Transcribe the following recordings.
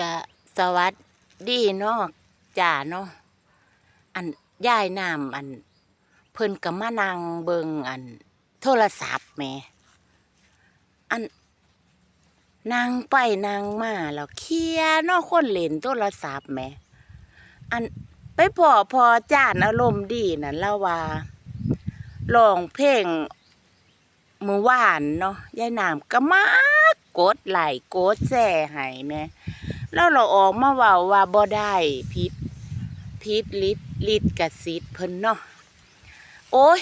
กะสวัสดีเนาะจ่าเนาะอันย่ายน้ำอัน เพิ่นก็มานังเบิงอัน โทรศัพท์แหมอันนางไปนางมาแล้วเคลียเนาะคนเล่นโทรศัพท์แหมอันไปพอพอจานอารมณ์ดีนั่นล้วว่าร้องเพลงมือวานเนาะยายน้ำก็มากดไหลค์กดแชร์ให้แม่ แล้วเราออกมาว้าว่าบ่ได้พิษพิษลิดลิดกะสิทธิ์เพิ่นเนาะโอ้ย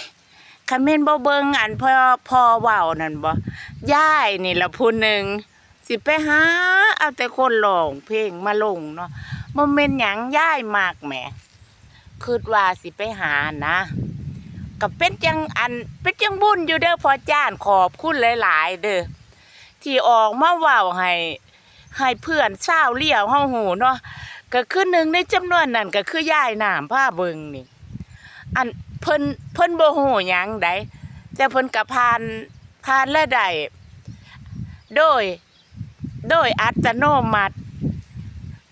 คำเมนบ่เบิงอันพอพอว้านั่นบ่ย่ายนี่ละผู้หนึ่งสิไปหาเอาแต่คนร้องเพลงมาลงเนาะบ่แม่นหยังย่ายมากแหมคิดว่าสิไปหานะก็เป็นจังอันเป็นจังบุญอยู่เด้อพอจ้านขอบคุณหลาย ๆ เด้อที่ออกมาว้าวให้ ให้เพื่อนเช้าเลี้ยวเฮาหูเนาะก็คือหนึ่งในจำนวนนั้นก็คือยายน้ำผ้าเบิงนี่ อันเพิ่นเพิ่นโบ่ฮู้หยังใดแต่เพิ่นก็ผ่านผ่านและได้โดย โดยอัตโนมัติ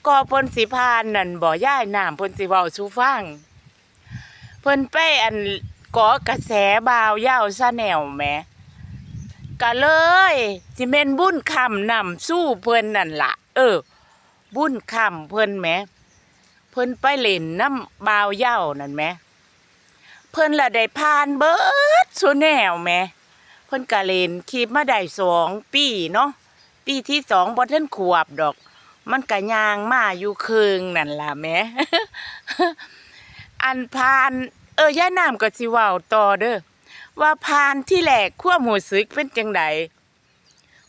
ก็เพิ่นสิผ่านนั่นบ่ยายน้ำเพิ่นสิเว้าสู่ฟังเพิ่นไปอันก่อกระแสบาวยาวซะแนวแหม ก็เลยสิเมนบุญคำนำสู้เพิ่นนั่นละเออ บุญคำเพิ่นแหมเพิ่นไปเล่นน้ำบาวเย้านั่นแหมเพิ่นละได้ผ่านเบิดสุแนวแหมเพิ่นก็เล่นคลิปมาได้สองปีเนาะปีที่สองบ่ทันขวบดอก มันก็ย่างมาอยู่ครึ่งนั่นล่ะแหมอันผ่าน เออย่าน้ำก็สิเว้าต่อเด้อ ว่าผ่านที่แหลกความหูซึกเป็นจังได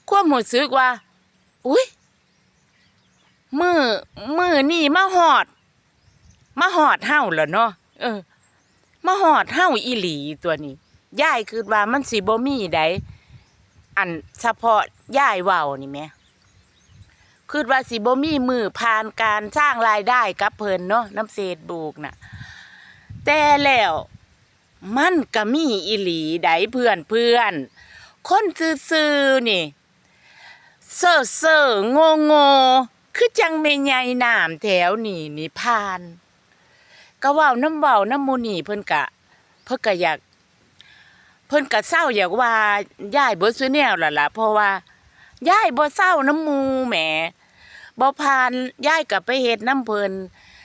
ความหูซึกว่า อุ้ยมือมือนี่มาหอด มาหอดเฮาแล้วเนาะเออ มาหอดเฮาอีหลีตัวนี้ยายคือว่ามันสิบ่มีใดอันเฉพาะยายเว้านี่แม่คือว่าสิบ่มีมือผ่านการสร้างรายได้กับเพิ่นเนาะน้ำเศษบูกน่ะ แต่แล้ว มันก็มีอีหลีไดเพื่อนเพื่อนคนซื่อๆนี่เซ่อเซ่อโงโงคือจังเมยายน้ำแถวนี่นี่ผ่าน ก็ว้าน้ำเว้าน้ำมูนี่เพิ่นกะ เพิ่นก็อยาก เพิ่นก็เศร้าอยากว่าย่ายบ่ซื้อแนวล่ะล่ะเพราะว่าย่ายบ่เศร้าน้ำมูแหมบ่ผ่านย่ายก็ไปเฮ็ดน้ำเพิ่น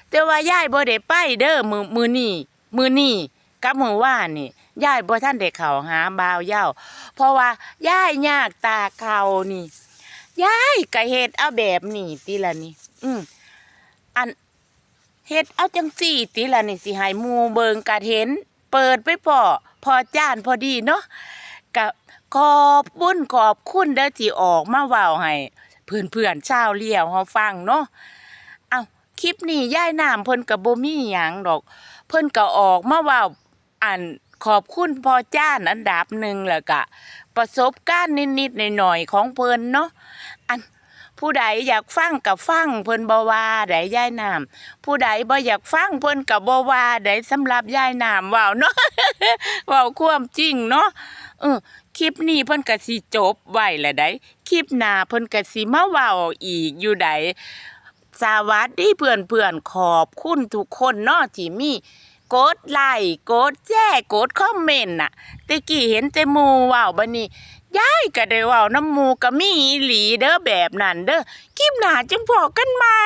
แต่ว่าย่ายบ่ได้ไปเด้อมือมือนี่มือนี่ กับมือว่านนี่ยายบ่ท่านได้เขาหาบ่าวเย้าเพราะว่ายายยากตาเขานี่ยายก็เฮ็ดเอาแบบนี้ติละนี่อืมอันเฮ็ดเอาจังซี่ติละนี่สิให้หมู่เบิงกะเห็น เปิดไปพอพอจ้านพอดีเนาะก็ขอบบุญขอบคุณเด้อที่ออกมาเว้าให้เพื่อนๆชาวเลี้ยวเฮาฟังเนาะเอาคลิปนี้ย่ายน้ำเพิ่นก็บ่มีหยังดอก เพิ่นก็ออกมาว่า อันขอบคุณพ่อจ้านอันดับหนึ่งแล้วก็ประสบการณ์นิดๆหน่อยๆของเพิ่นเนาะอันผู้ใดอยากฟังกับฟังเพิ่นบ่ว่าได้ยายน้ำผู้ใดบ่อยากฟังเพิ่นก็บ่ว่าได้สำหรับยายน้ำว้าวเนาะว้าวความจริงเนาะเออคลิปนี้เพิ่นก็สิจบไว้แล้วได้คลิปหน้าเพิ่นก็สิมาเว้าอีกอยู่ใดสวัสดีเพื่อนเพื่อนๆขอบคุณทุกคนเนาะที่มี กดไลค์กดแชร์กดคอมเมนต์น่ะตะกี้เห็นแต่หมูว้าวบัดนี้ยายก็ได้ว้าวน้ำหมูก็มีอีหลีเด้อแบบนั้นเด้อคลิปหน้าจึงพอกันใหม่